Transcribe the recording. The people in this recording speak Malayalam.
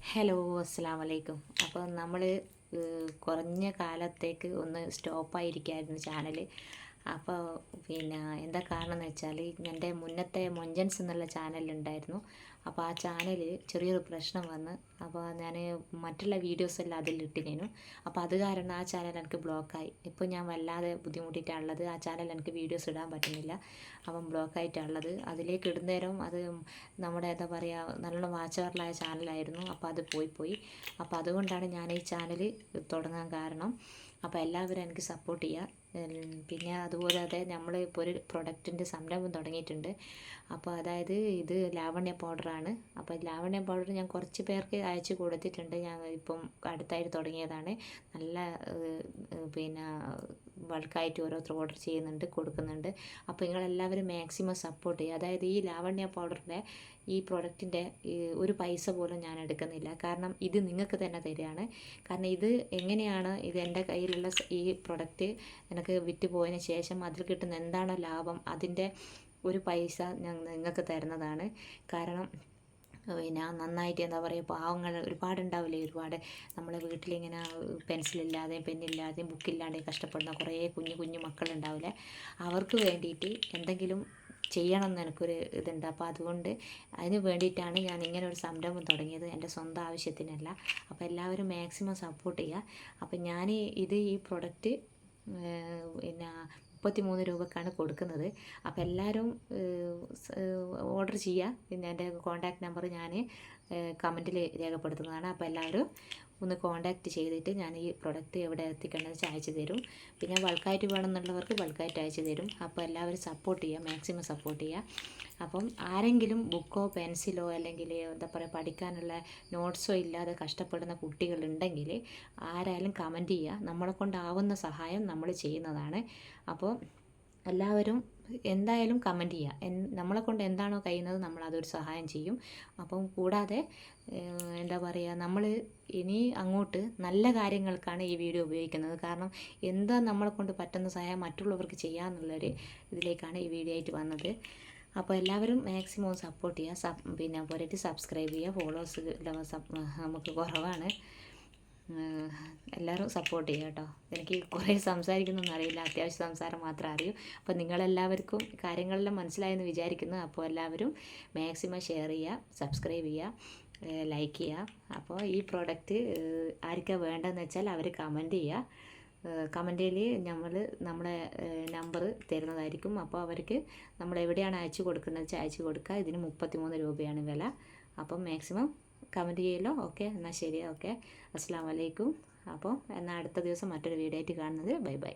ഹലോ അസ്സാം വലൈക്കും അപ്പോൾ നമ്മൾ കുറഞ്ഞ കാലത്തേക്ക് ഒന്ന് സ്റ്റോപ്പായിരിക്കായിരുന്നു ചാനൽ അപ്പോൾ പിന്നെ എന്താ കാരണം എന്ന് വെച്ചാൽ എന്റെ മുന്നത്തെ മൊഞ്ചൻസ് എന്നുള്ള ചാനലുണ്ടായിരുന്നു അപ്പോൾ ആ ചാനലിൽ ചെറിയൊരു പ്രശ്നം വന്ന് അപ്പോൾ ഞാൻ മറ്റുള്ള വീഡിയോസ് എല്ലാം അതിൽ ഇട്ടിരുന്നു അപ്പോൾ അത് കാരണം ആ ചാനൽ എനിക്ക് ബ്ലോക്കായി. ഇപ്പോൾ ഞാൻ വല്ലാതെ ബുദ്ധിമുട്ടിയിട്ടാണുള്ളത് ആ ചാനൽ എനിക്ക് വീഡിയോസ് ഇടാൻ പറ്റുന്നില്ല. അപ്പം ബ്ലോക്കായിട്ടുള്ളത് അതിലേക്ക് ഇടുന്നേരം അത് നമ്മുടെ എന്താ പറയുക നല്ലോണം വാച്ചവറിലായ ചാനലായിരുന്നു. അപ്പോൾ അത് പോയി പോയി. അപ്പോൾ അതുകൊണ്ടാണ് ഞാൻ ഈ ചാനൽ തുടങ്ങാൻ കാരണം. അപ്പോൾ എല്ലാവരും എനിക്ക് സപ്പോർട്ട് ചെയ്യുക പിന്നെ അതുപോലെ അതെ നമ്മൾ ഇപ്പോൾ ഒരു പ്രൊഡക്റ്റിന്റെ സംരംഭം തുടങ്ങിയിട്ടുണ്ട്. അപ്പോൾ അതായത് ഇത് ലാവണ്യ പൗഡറാണ് അപ്പോൾ ലാവണ്യ പൗഡർ ഞാൻ കുറച്ച് പേർക്ക് അയച്ചു കൊടുത്തിട്ടുണ്ട്. ഞാൻ ഇപ്പം അടുത്തായിട്ട് തുടങ്ങിയതാണ്. നല്ല പിന്നെ ബൾക്കായിട്ട് ഓരോരുത്തർ ഓർഡർ ചെയ്യുന്നുണ്ട് കൊടുക്കുന്നുണ്ട്. അപ്പോൾ നിങ്ങളെല്ലാവരും മാക്സിമം സപ്പോർട്ട് ചെയ്യുക. അതായത് ഈ ലാവണ്യ പൗഡറിന്റെ ഈ പ്രൊഡക്റ്റിന്റെ ഒരു പൈസ പോലും ഞാൻ എടുക്കുന്നില്ല. കാരണം ഇത് നിങ്ങൾക്ക് തന്നെ തരികയാണ്. കാരണം ഇത് എങ്ങനെയാണ് ഇത് എന്റെ കയ്യിലുള്ള ഈ പ്രൊഡക്റ്റ് എനിക്ക് വിറ്റ് പോയതിന് ശേഷം അതിൽ കിട്ടുന്ന എന്താണോ ലാഭം അതിന്റെ ഒരു പൈസ ഞാൻ നിങ്ങൾക്ക് തരുന്നതാണ്. കാരണം പിന്നെ നന്നായിട്ട് എന്താ പറയുക പാവങ്ങൾ ഒരുപാടുണ്ടാവില്ലേ ഒരുപാട് നമ്മളെ വീട്ടിലിങ്ങനെ പെൻസിലില്ലാതെയും പെന്നില്ലാതെയും ബുക്കില്ലാതെയും കഷ്ടപ്പെടുന്ന കുറേ കുഞ്ഞു കുഞ്ഞു മക്കളുണ്ടാവില്ലേ അവർക്ക് വേണ്ടിയിട്ട് എന്തെങ്കിലും ചെയ്യണം എന്ന് എനിക്കൊരു ഇതുണ്ട്. അപ്പോൾ അതുകൊണ്ട് അതിന് വേണ്ടിയിട്ടാണ് ഞാൻ ഇങ്ങനെ ഒരു സംരംഭം തുടങ്ങിയത് എന്റെ സ്വന്തം ആവശ്യത്തിനല്ല. അപ്പോൾ എല്ലാവരും മാക്സിമം സപ്പോർട്ട് ചെയ്യുക. അപ്പോൾ ഞാൻ ഇത് ഈ പ്രൊഡക്റ്റ് പിന്നെ മുപ്പത്തി മൂന്ന് രൂപക്കാണ് കൊടുക്കുന്നത്. അപ്പോൾ എല്ലാവരും ഓർഡർ ചെയ്യുക പിന്നെ എന്റെ കോൺടാക്റ്റ് നമ്പർ ഞാൻ കമന്റിൽ രേഖപ്പെടുത്തുന്നതാണ്. അപ്പോൾ എല്ലാവരും ഒന്ന് കോണ്ടാക്ട് ചെയ്തിട്ട് ഞാൻ ഈ പ്രൊഡക്റ്റ് എവിടെ എത്തിക്കേണ്ടത് വെച്ചാൽ അയച്ചു തരും. പിന്നെ ബൾക്കായിട്ട് വേണമെന്നുള്ളവർക്ക് ബൾക്കായിട്ട് അയച്ചു തരും. അപ്പോൾ എല്ലാവരും സപ്പോർട്ട് ചെയ്യുക മാക്സിമം സപ്പോർട്ട് ചെയ്യുക. അപ്പം ആരെങ്കിലും ബുക്കോ പെൻസിലോ അല്ലെങ്കിൽ എന്താ പറയുക പഠിക്കാനുള്ള നോട്ട്സോ ഇല്ലാതെ കഷ്ടപ്പെടുന്ന കുട്ടികളുണ്ടെങ്കിൽ ആരായാലും കമന്റ് ചെയ്യുക. നമ്മളെ കൊണ്ടാവുന്ന സഹായം നമ്മൾ ചെയ്യുന്നതാണ്. അപ്പോൾ എല്ലാവരും എന്തായാലും കമന്റ് ചെയ്യുക നമ്മളെ കൊണ്ട് എന്താണോ കഴിയുന്നത് നമ്മൾ അതൊരു സഹായം ചെയ്യും. അപ്പം കൂടാതെ എന്താ പറയുക നമ്മൾ ഇനി അങ്ങോട്ട് നല്ല കാര്യങ്ങൾക്കാണ് ഈ വീഡിയോ ഉപയോഗിക്കുന്നത്. കാരണം എന്താ നമ്മളെ കൊണ്ട് പറ്റുന്ന സഹായം മറ്റുള്ളവർക്ക് ചെയ്യാമെന്നുള്ളൊരു ഇതിലേക്കാണ് ഈ വീഡിയോ ആയിട്ട് വന്നത്. അപ്പോൾ എല്ലാവരും മാക്സിമം സപ്പോർട്ട് ചെയ്യുക സബ് പിന്നെ പോരായിട്ട് സബ്സ്ക്രൈബ് ചെയ്യുക ഫോളോവേഴ്സ് നമുക്ക് കുറവാണ്. എല്ലാവരും സപ്പോർട്ട് ചെയ്യുക കേട്ടോ. എനിക്ക് കുറേ സംസാരിക്കുന്നൊന്നും അറിയില്ല. അത്യാവശ്യം സംസാരം മാത്രം അറിയൂ. അപ്പോൾ നിങ്ങളെല്ലാവർക്കും കാര്യങ്ങളെല്ലാം മനസ്സിലായെന്ന് വിചാരിക്കുന്നു. അപ്പോൾ എല്ലാവരും മാക്സിമം ഷെയർ ചെയ്യുക സബ്സ്ക്രൈബ് ചെയ്യുക ലൈക്ക് ചെയ്യുക. അപ്പോൾ ഈ പ്രോഡക്റ്റ് ആർക്കാണ് വേണ്ടതെന്ന് വെച്ചാൽ അവർ കമന്റ് ചെയ്യുക. കമന്റിൽ നമ്മൾ നമ്മുടെ നമ്പർ തരുന്നതായിരിക്കും. അപ്പോൾ അവർക്ക് നമ്മൾ എവിടെയാണ് അയച്ചു കൊടുക്കുന്നത് വെച്ചാൽ അയച്ചു കൊടുക്കുക. ഇതിന് മുപ്പത്തി രൂപയാണ് വില. അപ്പം മാക്സിമം കമന്റ് ചെയ്യല്ലോ. ഓക്കെ എന്നാൽ ശരി. ഓക്കെ അസ്സാം വലൈക്കും അപ്പോൾ എന്നാൽ അടുത്ത ദിവസം മറ്റൊരു വീഡിയോ ആയിട്ട് കാണുന്നത്. Bye bye